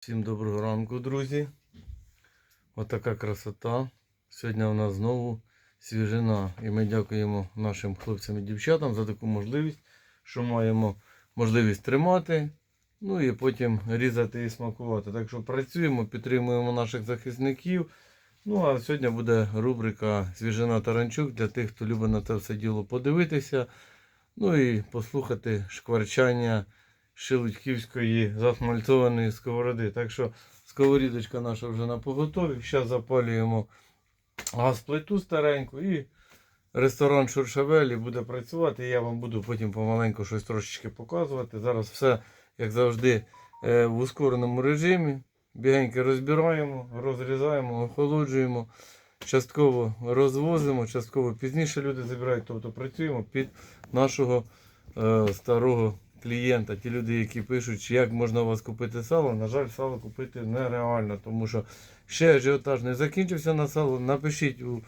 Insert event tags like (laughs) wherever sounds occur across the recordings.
Всім доброго ранку, друзі. Отака красота. Сьогодні у нас знову свіжина. І ми дякуємо нашим хлопцям і дівчатам за таку можливість, що маємо можливість тримати, ну і потім різати і смакувати. Так що працюємо, підтримуємо наших захисників. Ну а сьогодні буде рубрика Свіжина Таранчук для тих, хто любить на це все діло подивитися. Ну і послухати шкварчання шелудьківської засмальцованої сковороди. Так що сковорідочка наша вже на поготові. Зараз запалюємо газплиту стареньку і ресторан Шуршавелі буде працювати. Я вам буду потім помаленьку щось трошечки показувати. Зараз все, як завжди, е, в ускореному режимі. Бігенько розбираємо, розрізаємо, охолоджуємо. Частково розвозимо, частково пізніше люди забирають, тобто працюємо під нашого е, старого клієнта. Ті люди, які пишуть, чи як можна у вас купити сало, на жаль, сало купити нереально, тому що ще ажіотаж не закінчився на сало. Напишіть у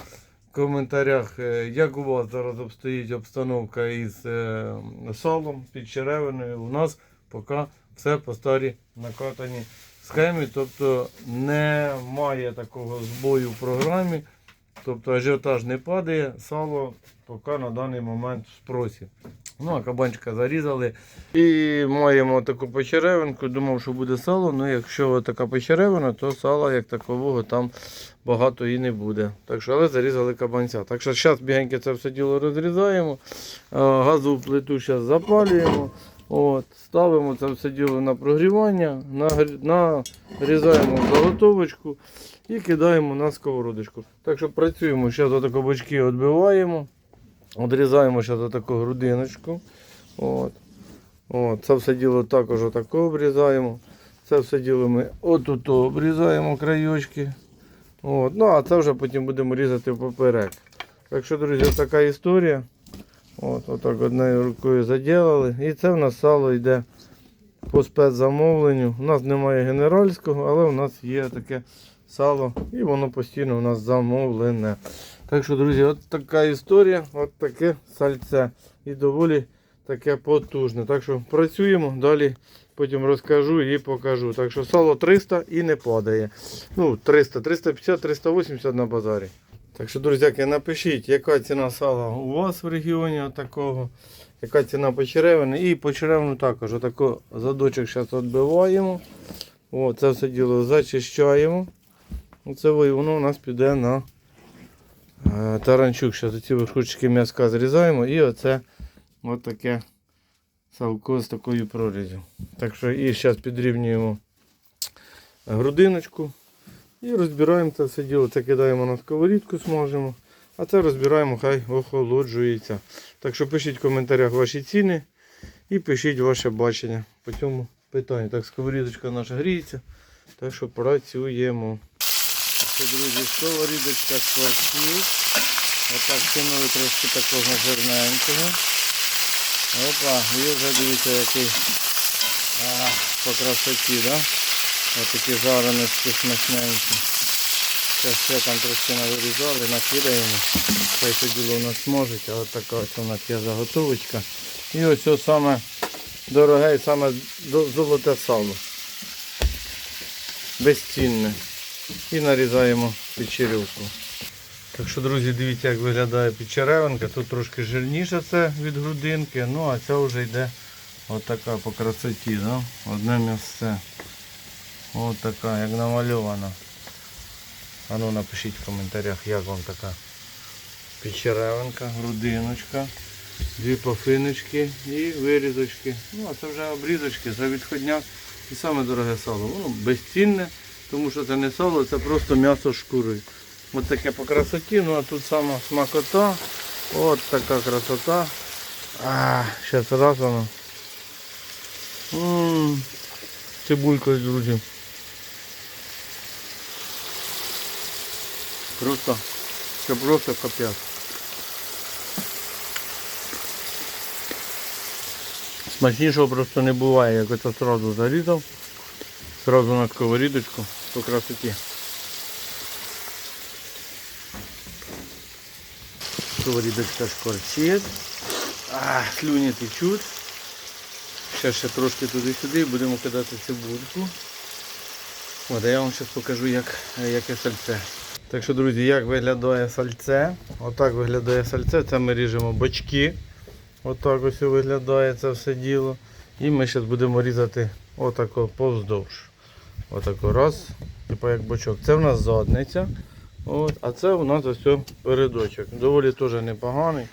коментарях, е, як у вас зараз обстоїть обстановка із е, салом під черевиною. У нас поки все по старій накатаній схемі, тобто немає такого збою в програмі. Тобто ажіотаж не падає, сало поки на даний момент в спросі. Ну, а кабанчика зарізали. І маємо таку почеревинку. Думав, що буде сало. Ну, якщо така почеревина, то сала як такового там багато і не буде. Так що, але зарізали кабанця. Так що зараз бігенько це все діло розрізаємо. Газову плиту зараз запалюємо. От, ставимо це все діло на прогрівання, нарізаємо заготовочку і кидаємо на сковородочку. Так що працюємо, зараз отако бочки відбиваємо. Одрізаємо зараз отаку грудиночку. От. От. Це все діло також отако обрізаємо. Це все діло ми отут обрізаємо краєчки. От. Ну, а це вже потім будемо різати поперек. Так що, друзі, така історія. От, отак однією рукою заділили. І це в нас сало йде по спецзамовленню. У нас немає генеральського, але у нас є таке сало і воно постійно у нас замовлене. Так що, друзі, от така історія, от таке сальце. І доволі таке потужне. Так що працюємо, далі потім розкажу і покажу. Так що сало 300 і не падає. Ну, 300, 350, 380 на базарі. Так що, друзяки, напишіть, яка ціна сала у вас в регіоні такого, яка ціна почеревини. І почеревину також отако задочок зараз відбиваємо. О, це все діло зачищаємо. Оце воно у нас піде на таранчук. Зараз ці верхушки м'язка зрізаємо і оце от таке салко з такою прорізю. Так що і зараз підрівнюємо грудиночку. І розбираємо це все діло. Це кидаємо на сковорідку, смажимо. А це розбираємо, хай охолоджується. Так що пишіть в коментарях ваші ціни і пишіть ваше бачення по цьому питанню. Так, сковорідочка наша гріється. Так що працюємо. Це, друзі, сковорідочка скворчить. Отак кинули трошки такого жирненького. Опа, і вже дивіться який а, по красоті, да? Ось такі жареночки смачненькі. Зараз ще там трошки навирізали, накидаємо. Хай це діло у нас можуть, а така ось у нас є заготовочка. І ось ось саме дороге і саме золоте сало. Безцінне. І нарізаємо печерівку. Так що, друзі, дивіться, як виглядає печеревинка. Тут трошки жирніше це від грудинки, ну а ця вже йде отака по красоті. Да? Одне місце. Ось як намальована. А ну напишіть в коментарях, як вам така печеревинка, грудиночка, дві пофиночки і вирізочки. Ну, а це вже обрізочки, це відходняк. І саме дороге сало. Воно безцінне, тому що це не сало, це просто м'ясо з шкурою. Ось таке по красоті, ну а тут сама смакота. От така красота. А, зараз раз воно. М, Цибулькою, друзі. Просто, це просто капець. Смачнішого просто не буває, як це одразу зарізав, одразу на сковорідочку по красоті. Сковорідочка шкварчить. А, слюні течуть. Ще ще трошки туди-сюди, будемо кидати цибульку. От, а я вам зараз покажу, як, яке сальце. Так що, друзі, як виглядає сальце. Отак виглядає сальце. Це ми ріжемо бочки. Отак ось виглядає це все діло. І ми зараз будемо різати отако повздовж. Отако раз. Типу як бочок. Це в нас задниця. От, а це у нас ось передочок. Доволі теж непоганий.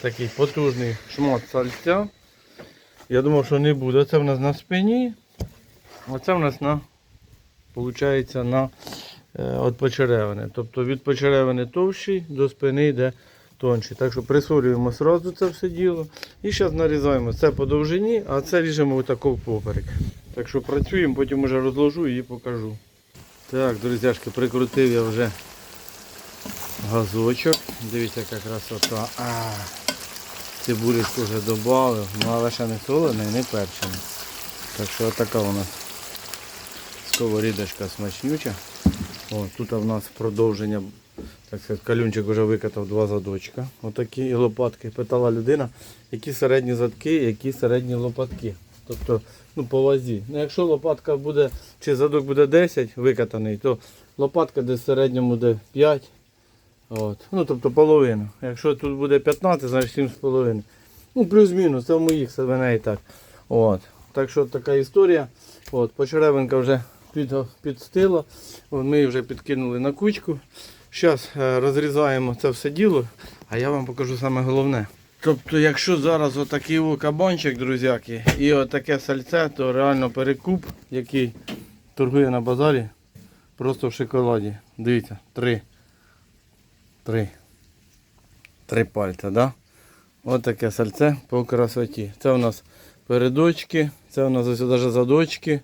Такий потужний шмат сальця. Я думав, що не буде. Це в нас на спині. Оце в нас на, виходить, на е, от почеревини. Тобто від почеревини товщий до спини йде тонший. Так що присолюємо одразу це все діло. І зараз нарізаємо це по довжині, а це ріжемо отако поперек. Так що працюємо, потім вже розложу і покажу. Так, друзяшки, прикрутив я вже газочок. Дивіться, яка красота. А, цибулечку вже додав, ну але ще не солена і не перчена. Так що така у нас сковорідочка смачнюча. О, тут у нас продовження, так сказати, калюнчик вже викатав два задочка. Отакі і лопатки. Питала людина, які середні задки, які середні лопатки. Тобто, ну по вазі. Ну, якщо лопатка буде, чи задок буде 10 викатаний, то лопатка десь в середньому буде 5. От. Ну, тобто половину. Якщо тут буде 15, значить 7,5. Ну, плюс-мінус, це в моїх свиней так. От. Так що така історія. От, почеревинка вже під, підстила. Ми її вже підкинули на кучку. Зараз розрізаємо це все діло, а я вам покажу саме головне. Тобто, якщо зараз отакий кабанчик, друзяки, і отаке сальце, то реально перекуп, який торгує на базарі, просто в шоколаді. Дивіться, три. Три. Три пальця, да? Ось таке сальце по красоті. Це у нас передочки, це у нас навіть задочки.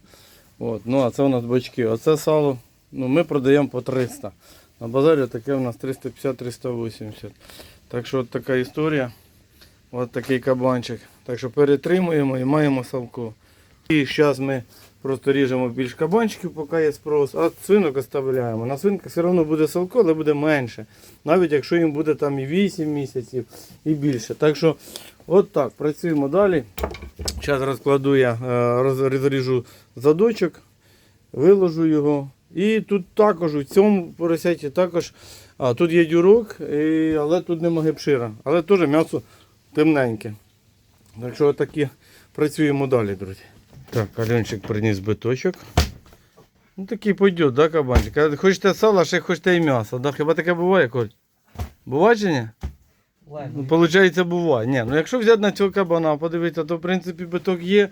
От. Ну а це у нас бочки. Оце сало ну, ми продаємо по 300. На базарі таке у нас 350-380. Так що от така історія. Ось такий кабанчик. Так що перетримуємо і маємо салку. І зараз ми просто ріжемо більш кабанчиків, поки є спрос, а свинок оставляємо. На свинках все одно буде салко, але буде менше. Навіть якщо їм буде там і 8 місяців і більше. Так що от так, працюємо далі. Зараз розкладу я, е, розріжу задочок, виложу його. І тут також у цьому поросяті також. А, тут є дюрок, і, але тут нема гепшира. Але теж м'ясо темненьке. Так що такі працюємо далі, друзі. Так, Альончик приніс биточок. Ну такий пойдет, да, кабанчик? Хочете сала, ще хочете і м'ясо. Да? Хіба таке буває, Коль? Буває чи ні? Ну, Получається, буває. Ні, ну якщо взяти на цього кабана, подивитися, то в принципі биток є,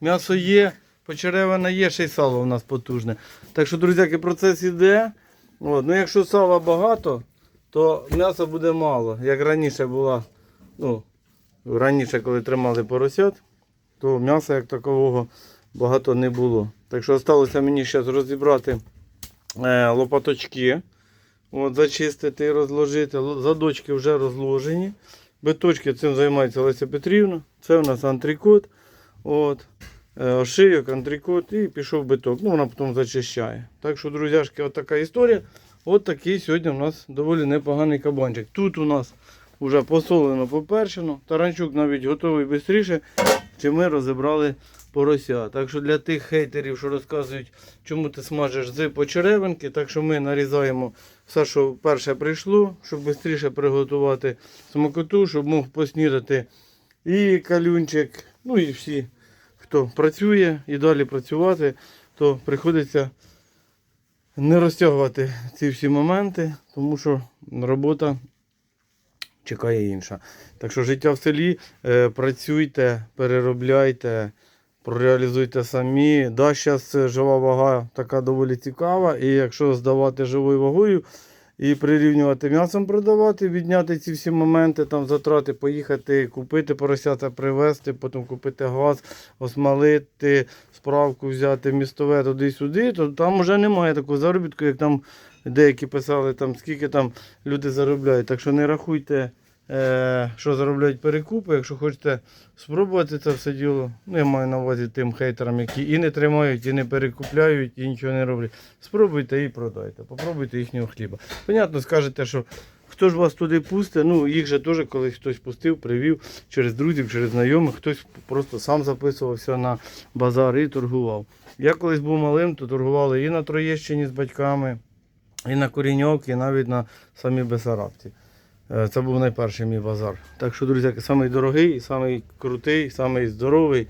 м'ясо є, почеревина є, ще й сало у нас потужне. Так що, друзяки, процес іде. От, ну якщо сала багато, то м'яса буде мало. Як раніше була, ну, раніше, коли тримали поросят, то м'яса як такового багато не було. Так що залишилося мені зараз розібрати е, лопаточки. От, зачистити і розложити. Задочки вже розложені. Биточки цим займається Леся Петрівна. Це у нас антрикот. От. Е, Ошийок, антрикот і пішов биток. Ну, вона потім зачищає. Так що, друзяшки, от така історія. От такий сьогодні у нас доволі непоганий кабанчик. Тут у нас вже посолено, поперчено. Таранчук навіть готовий швидше, чи ми розібрали порося. Так що для тих хейтерів, що розказують, чому ти смажеш з почеревинки, так що ми нарізаємо все, що перше прийшло, щоб швидше приготувати смакоту, щоб мог поснідати і калюнчик, ну і всі, хто працює і далі працювати, то приходиться не розтягувати ці всі моменти, тому що робота чекає інша. Так що життя в селі, е, працюйте, переробляйте, прореалізуйте самі. Да, зараз жива вага така доволі цікава, і якщо здавати живою вагою і прирівнювати м'ясом продавати, відняти ці всі моменти, там затрати, поїхати, купити поросята, привезти, потім купити газ, осмалити, справку взяти містове туди-сюди, то там вже немає такого заробітку, як там деякі писали, там, скільки там люди заробляють. Так що не рахуйте, що заробляють перекупи. Якщо хочете спробувати це все діло, ну я маю на увазі тим хейтерам, які і не тримають, і не перекупляють, і нічого не роблять. Спробуйте і продайте. Попробуйте їхнього хліба. Понятно, скажете, що Хто ж вас туди пустить? Ну, їх же теж колись хтось пустив, привів через друзів, через знайомих, хтось просто сам записувався на базар і торгував. Я колись був малим, то торгували і на Троєщині з батьками, і на Коріньовці, і навіть на самій Бесарабці. Е, Це був найперший мій базар. Так що, друзі, самий дорогий, самий крутий, самий здоровий.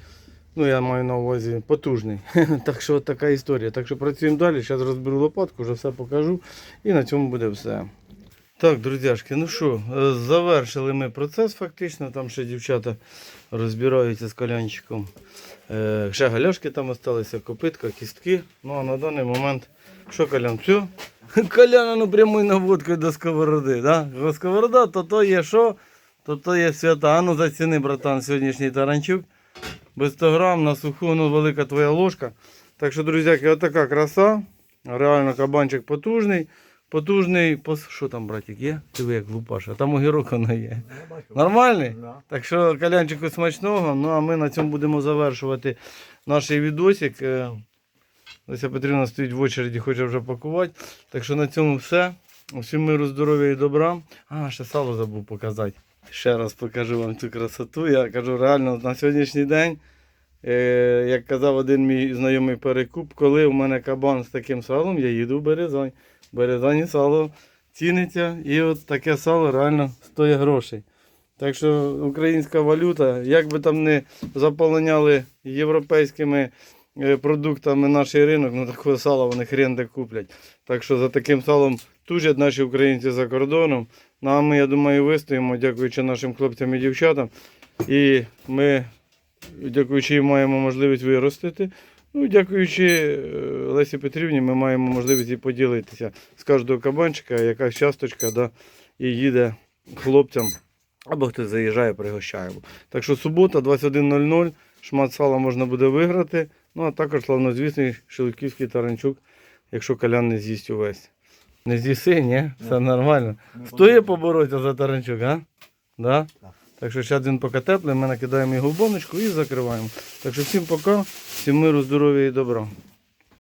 Ну, я маю на увазі потужний. (laughs) так що така історія. Так що працюємо далі. Зараз розберу лопатку, вже все покажу. І на цьому буде все. Так, друзяшки, ну що, е, завершили ми процес фактично. Там ще дівчата розбираються з колянчиком. Е, Ще галяшки там залишилися, копитка, кістки. Ну а на даний момент, що колян? Все? (laughs) Коляна ну прямою наводкою до сковороди. Да? Сковорода, то то є що, то то є свята. А ну заціни, братан, сьогоднішній таранчук. Без 100 грам на суху, ну велика твоя ложка. Так що, друзяки, отака краса. Реально кабанчик потужний. Потужний, що там, братик, є? Диви, як лупаш, а там огірок воно є. Нормальний? Так що калянчику смачного. Ну а ми на цьому будемо завершувати наш відосик. Е, Леся Петрівна стоїть в очереді, хоче вже пакувати. Так що на цьому все. Усім миру, здоров'я і добра. А, ще сало забув показати. Ще раз покажу вам цю красоту. Я кажу, реально на сьогоднішній день, е, як казав один мій знайомий перекуп, коли у мене кабан з таким салом, я їду в Березань. В Березані сало ціниться і от таке сало реально стоїть грошей. Так що українська валюта, як би там не заполоняли європейськими продуктами наш ринок, ну такого сала вони хрен де куплять. Так що за таким салом тужать наші українці за кордоном. Ну а ми, я думаю, вистоїмо, дякуючи нашим хлопцям і дівчатам. І ми, дякуючи їм, маємо можливість виростити. Ну, дякуючи е, Лесі Петрівні, ми маємо можливість і поділитися з кожного кабанчика, якась часточка, да, і їде хлопцям. Або хтось заїжджає, пригощаємо. Так що субота, 21.00, шмат сала можна буде виграти. Ну а також славнозвісний шелківський таранчук, якщо калян не з'їсть увесь. Не з'їси, ні? Все нормально. Стоїть поборотися за таранчук, а? Да? Так що зараз він поки теплий, ми накидаємо його в баночку і закриваємо. Так що всім пока, всім миру, здоров'я і добра.